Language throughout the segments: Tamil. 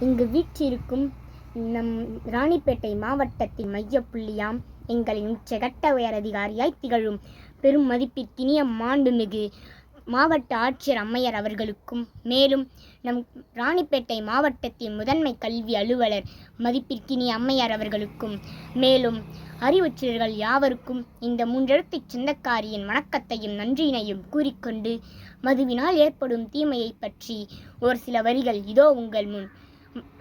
இங்கு வீற்றிருக்கும் நம் ராணிப்பேட்டை மாவட்டத்தின் மையப்புள்ளியாம் எங்களின் உச்சகட்ட உயர் அதிகாரியாய் திகழும் பெரும் மதிப்பிற்கினிய மாண்புமிகு மாவட்ட ஆட்சியர் அம்மையர் அவர்களுக்கும் மேலும் நம் ராணிப்பேட்டை மாவட்டத்தின் முதன்மை கல்வி அலுவலர் மதிப்பிற்கினிய அம்மையார் அவர்களுக்கும் மேலும் அறிவுற்றர்கள் யாவருக்கும் இந்த மூன்றெழுத்து சொந்தக்காரியின் வணக்கத்தையும் நன்றியினையும் கூறிக்கொண்டு மதுவினால் ஏற்படும் தீமையைப் பற்றி ஒரு சில வரிகள் இதோ உங்கள் முன்.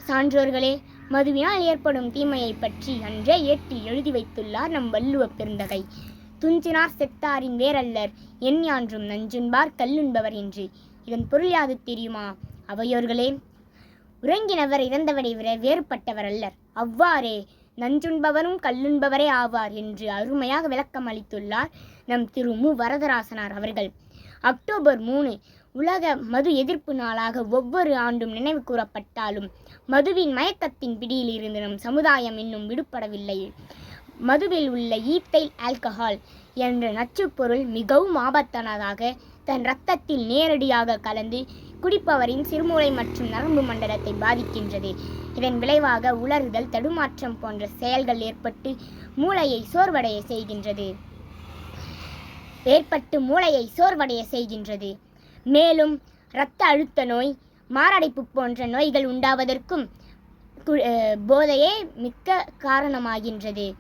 சான்றோர்களே மதுவினால் ஏற்படும் தீமையைப் பற்றி அன்றே ஏற்றி எழுதி வைத்துள்ளார் நம் வள்ளுவ பெருந்தகை. துஞ்சினார் செத்தாரின் வேறல்லர் என் யான்றும் நஞ்சுண்பார் கல்லுண்பவர் என்று. இதன் பொருள் யாது தெரியுமா? அவையோர்களே உறங்கினவர் இறந்தவரை விட வேறுபட்டவர் அல்லர். அவ்வாறே நஞ்சுண்பவரும் கல்லுண்பவரே ஆவார் என்று அருமையாக விளக்கம் அளித்துள்ளார் நம் திரு மு வரதராசனார் அவர்கள். அக்டோபர் மூணு உலக மது எதிர்ப்பு நாளாக ஒவ்வொரு ஆண்டும் நினைவு கூறப்பட்டாலும் மதுவின் மயக்கத்தின் பிடியில் இருந்து நம் சமுதாயம் இன்னும் விடுபடவில்லை. மதுவில் உள்ள ஈத்தைல் ஆல்கஹால் என்ற நச்சுப்பொருள் மிகவும் ஆபத்தானதாக தன் இரத்தத்தில் நேரடியாக கலந்து குடிப்பவரின் சிறுமூளை மற்றும் நரம்பு மண்டலத்தை பாதிக்கின்றது. இதன் விளைவாக உலறுதல் தடுமாற்றம் போன்ற செயல்கள் ஏற்பட்டு மூளையை சோர்வடைய செய்கின்றது. ஏற்பட்டு மூளையை சோர்வடைய செய்கின்றது. மேலும் இரத்த அழுத்த நோய் மாரடைப்பு போன்ற நோய்கள் உண்டாவதற்கும் கு- போதையே மிக்க காரணமாகின்றது.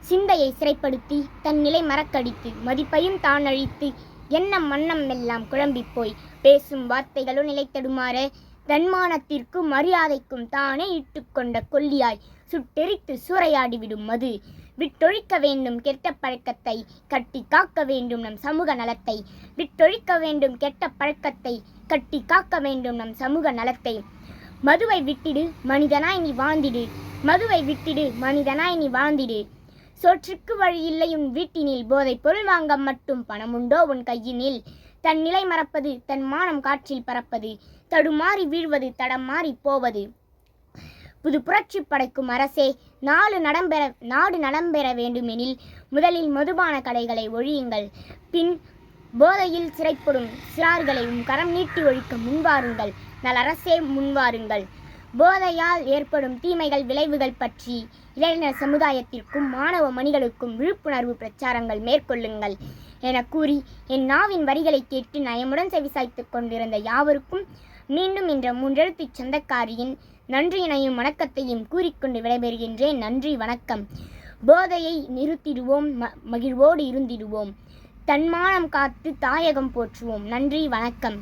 சிந்தையை சிறைப்படுத்தி தன் நிலை மறக்கடித்து மதிப்பையும் தான் அழித்து எண்ணம் மன்னம் எல்லாம் குழம்பிப் போய் பேசும் வார்த்தைகளும் நிலைத்தடுமாற தன்மானத்திற்கும் மரியாதைக்கும் தானே இட்டுக்கொண்ட கொல்லியாய் சுட்டெரித்து சூறையாடிவிடும் மது. விட்டொழிக்க வேண்டும் கெட்ட பழக்கத்தை கட்டி காக்க வேண்டும் நம் சமூக நலத்தை. விட்டொழிக்க வேண்டும் கெட்ட பழக்கத்தை கட்டி காக்க வேண்டும் நம் சமூக நலத்தை. மதுவை விட்டிடு மனிதனாய் நீ வாழ்ந்திடு. மதுவை விட்டிடு மனிதனாய் நீ வாழ்ந்திடு. சோற்றுக்கு வழி இல்லையும் உன் வீட்டினில் போதை பொருள் வாங்க மட்டும் பணமுண்டோ உன் கையினில்? தன் நிலை மறப்பது தன் மானம் காற்றில் பறப்பது. தடுமாறி வீழ்வது தடம் மாறி போவது. புது புரட்சி படைக்கும் அரசே நாடு நடம்பெற நாடு நடம்பெற வேண்டுமெனில் முதலில் மதுபான கடைகளை ஒழியுங்கள். பின் போதையில் சிறைப்படும் சிறார்களை உம் கரம் நீட்டி ஒழிக்க முன்வாருங்கள். நலரசே முன்வாருங்கள். போதையால் ஏற்படும் தீமைகள் விளைவுகள் பற்றி இளைஞர் சமுதாயத்திற்கும் மாணவ மணிகளுக்கும் விழிப்புணர்வு பிரச்சாரங்கள் மேற்கொள்ளுங்கள் என கூறி என் நாவின் வரிகளை கேட்டு நயமுடன் செவிசாய்த்துக் கொண்டிருந்த யாவருக்கும் மீண்டும் என்ற மூன்றெழுத்துச் சொந்தக்காரியின் நன்றியினையும் வணக்கத்தையும் கூறிக்கொண்டு விடைபெறுகின்றேன். நன்றி வணக்கம். போதையை நிறுத்திடுவோம் ம மகிழ்வோடு இருந்திடுவோம். தன்மானம் காத்து தாயகம் போற்றுவோம். நன்றி வணக்கம்.